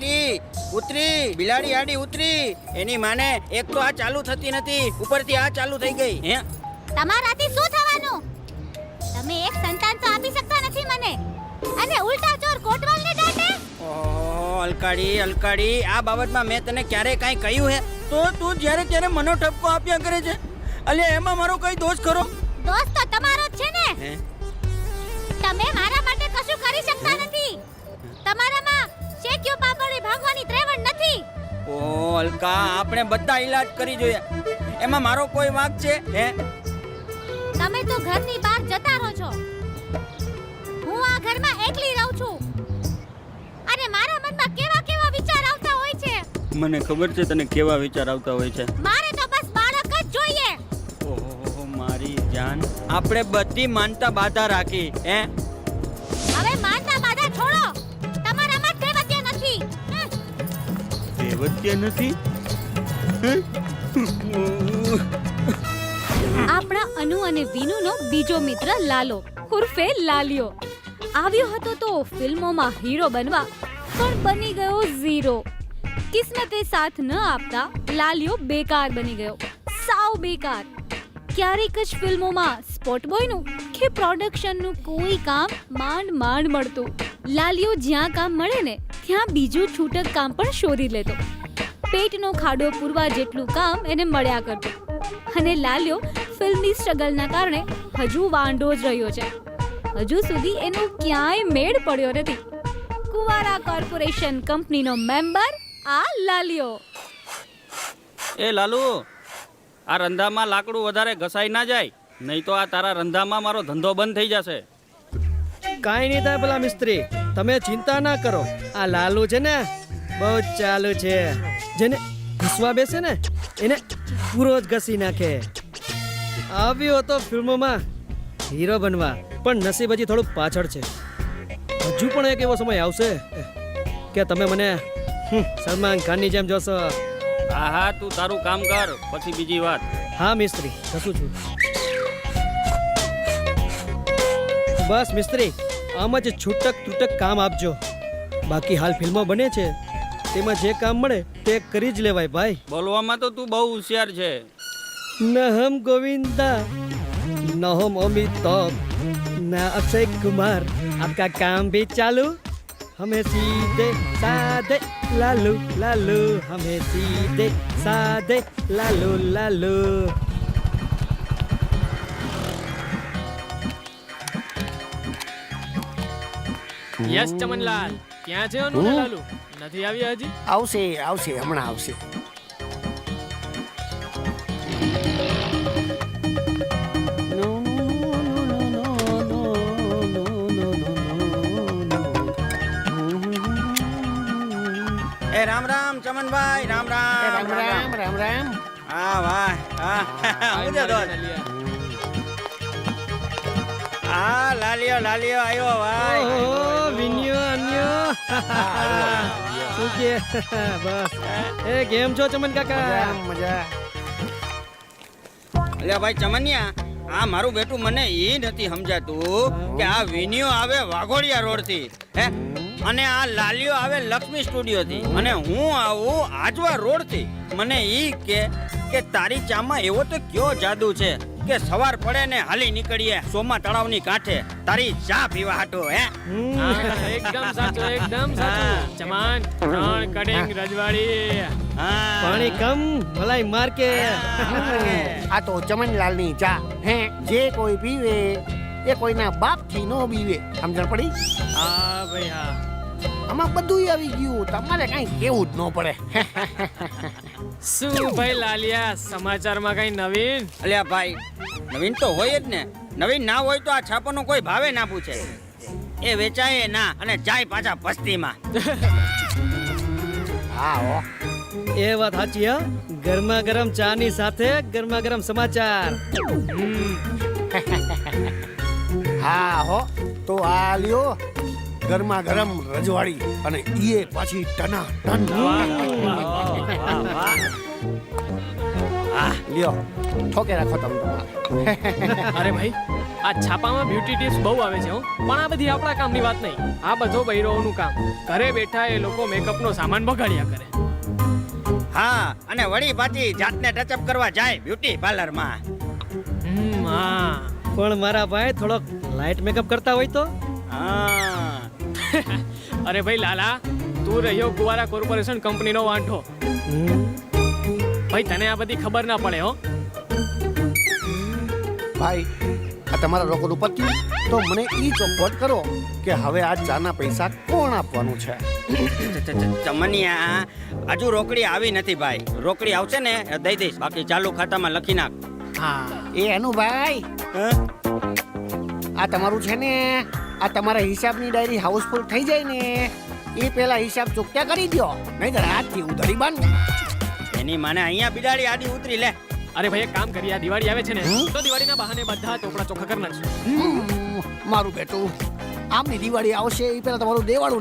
ઉતરી ઉતરી બિલાડી આડી ઉતરી. એની માને એક તો આ ચાલુ થતી નથી ઉપરથી આ ચાલુ થઈ ગઈ. હે? તમારાથી શું થવાનું? તમે એક સંતાન તો આપી શકતા નથી મને. અને ઉલટા ચોર કોટવાલને ડાટે ઓહો અલકાડી અલકાડી આ બાબતમાં મેં તને ક્યારે કાંઈ કહ્યું હે? તો તું જ્યારે ત્યારે મનો ઠપકો આપ્યા કરે છે. અલે એમાં મારો કઈ દોષ ખરો? દોષ તો તમારો જ છે ને. અલકા આપણે બધા ઈલાજ કરી જોઈએ. એમાં મારો કોઈ વાંક છે? હે? તમે તો ઘરની બહાર જતા રહો છો. હું આ ઘરમાં એકલી રહું છું. અને મારા મનમાં કેવા કેવા વિચાર આવતા હોય છે? મને ખબર છે તને કેવા વિચાર આવતા હોય છે. મારે તો બસ બાળક જ જોઈએ. ઓહો મારી જાન. આપણે બધી માનતા બાધા રાખી હે? દેવત્ય નથી? આપણા અનુ અને વિનુનો બીજો મિત્ર લાલો, ઉર્ફે લાલિયો. આવ્યો હતો તો ફિલ્મોમાં હીરો બનવા, પણ બની ગયો ઝીરો. કિસ્મતે સાથ ન આપતા લાલિયો બેકાર બની ગયો, સાવ બેકાર. ક્યારેક જ ફિલ્મોમાં સ્પોટ બોયનું કે પ્રોડક્શનનું કોઈ કામ માંડ માંડ મળતું. લાલિયો જ્યાં કામ મળે ને ત્યાં બીજું છૂટક કામ પણ શોધી લેતો. પેટનો ખાડો પૂરવા જેટલું કામ એને મળ્યા કરતું. અને લાલ્યો ફિલ્મની સ્ટ્રગલના કારણે હજુ વાંઢો જ રહ્યો છે. હજુ સુધી એનો ક્યાંય મેળ પડ્યો નથી. કુવારા કોર્પોરેશન કંપનીનો મેમ્બર આ લાલિયો. એ લાલુ આ રંધામાં લાકડું વધારે ઘસાઈ ના જાય. નહીં તો આ તારા રંધામાં મારો ધંધો બંધ થઈ જશે. કાંઈ નહીં થાય પેલા મિસ્ત્રી. તમે ચિંતા ના કરો. આ લાલુ છે ને બહુ જ ચાલુ છે. જેને ઘૂસવા બેસે ને એને પૂરો જ ઘસી નાખે. આવ્યો હતો ફિલ્મોમાં હીરો બનવા પણ નસીબ હજી થોડુંક પાછળ છે. હજુ પણ એક એવો સમય આવશે કે તમે મને સલમાન ખાનની જેમ જોશો. હા હા તું તારું કામ કર પછી બીજી વાત. હા મિસ્ત્રી જશું છું. બસ મિસ્ત્રી. આમ જ છૂટક તૂટક કામ આપજો. બાકી હાલ ફિલ્મો બને છે. તેમાં જે કામ મળે તે કરી જ લેવાય ભાઈ. બોલવામાં તો તું બહુ હોશિયાર છે. નહમ ગોવિંદા નહમ અમિતાભ ના અક્ષય કુમાર. આપકા કામ ભી ચાલુ? હમે સીધે સાધે લાલુ લાલુ. હમે સીધે સાધે લાલુ લાલુ. યસ ચમનલાલ ક્યાં છે અનુ લાલુ નથી આવ્યા હજી આવશે આવશે હમણાં આવશે એ રામ રામ ચમનભાઈ રામ રામ રામ રામ રામ રામ હા વાહ હા હા લાલિયો લાલિયો આવ્યો ભાઈ. ઓહો, વિન્યો અન્યો. શું કે બસ. એ કેમ છો ચમન કાકા? મજા મજા. અલ્યા ભાઈ ચમનિયા આ મારું બેટું મને એ નથી સમજાતું કે આ વિનિયો આવે વાઘોડિયા રોડથી હે? અને આ લાલિયો આવે લક્ષ્મી સ્ટુડિયો થી અને હું આવું આજવા રોડથી મને ઈ કે કે તારી ચામાં એવો તો કયો જાદુ છે? કે સવાર પડે ને હાલી નીકળીએ સોમા તળાવની કાંઠે. તારી ચા પીવા હાટો હે? એકદમ સાચું એકદમ સાચું. ચમન ત્રણ કડિંગ રજવાડી. પાણી કમ ભલાઈ મારકે. આ તો ચમનલાલની ચા હે? જે કોઈ પીવે એ કોઈના બાપથી નો પીવે સમજણ પડી? હા ભાઈ હા. આમાં બધું આવી ગયું. તમારે કઈ કેવું જ ન પડે. શું ભાઈ લાલિયા સમાચારમાં કઈ નવીન? અલ્યા ભાઈ નવીન તો હોય જ ને. નવીન ના હોય તો આ છાપાનો કોઈ ભાવે ના પૂછે. એ વેચાય ના અને જાય પાછા પસ્તીમાં હા હો. એ વાત સાચી હા? ગરમા ગરમ ચા ની સાથે ગરમા ગરમ સમાચાર. હા હો. તો આ લ્યો. ગરમા ગરમ રજવાડી અને ઈએ પાછી ટના ટન. હા લ્યો ઠોકે રાખો તમે અરે ભાઈ આ છાપામાં બ્યુટી ટિપ્સ બહુ આવે છે હું. પણ આ બધી આપણા કામની વાત નહીં. આ બધો બૈરોનું કામ. ઘરે બેઠા એ લોકો મેકઅપનો સામાન બગાડ્યા કરે. હા અને વળી પાછી જાતને ટચઅપ કરવા જાય બ્યુટી પાર્લરમાં હમ હા. પણ મારા ભાઈ થોડોક લાઇટ મેકઅપ કરતા હોય તો? હા. અરે ભાઈ લાલા તું રહ્યો કુવારા કોર્પોરેશન કંપનીનો વાંઢો. ભાઈ તને આ બધી ખબર ના પડે હો. ભાઈ આ તમારા રોકડ ઉપરથી તો મને એ ચોખવટ કરો કે હવે આ ચાના પૈસા કોણ આપવાનું છે? ચમનિયા હજુ રોકડી આવી નથી ભાઈ. રોકડી આવશે ને દઈ દઈશ. બાકી ચાલુ ખાતામાં લખી નાખ. હા. એ એનું ભાઈ આ તમારું છે ને? આ તમારા હિસાબની ડાયરી હાઉસફુલ થઈ જાય ને એ પેલા હિસાબ ચૂકતા કરી દો નહીતર આજથી ઉધરી બાન એની માને અહીંયા બિલાડી આડી ઉતરી લે. અરે ભાઈ એક કામ કરીએ આ દિવાળી આવે છે ને? તો દિવાળીના બહાને બધા ચોપડા ચોખ્ખા કરી નાખશું. મારું બેટું આમની દિવાળી આવશે એ પેલા તમારું દેવાળું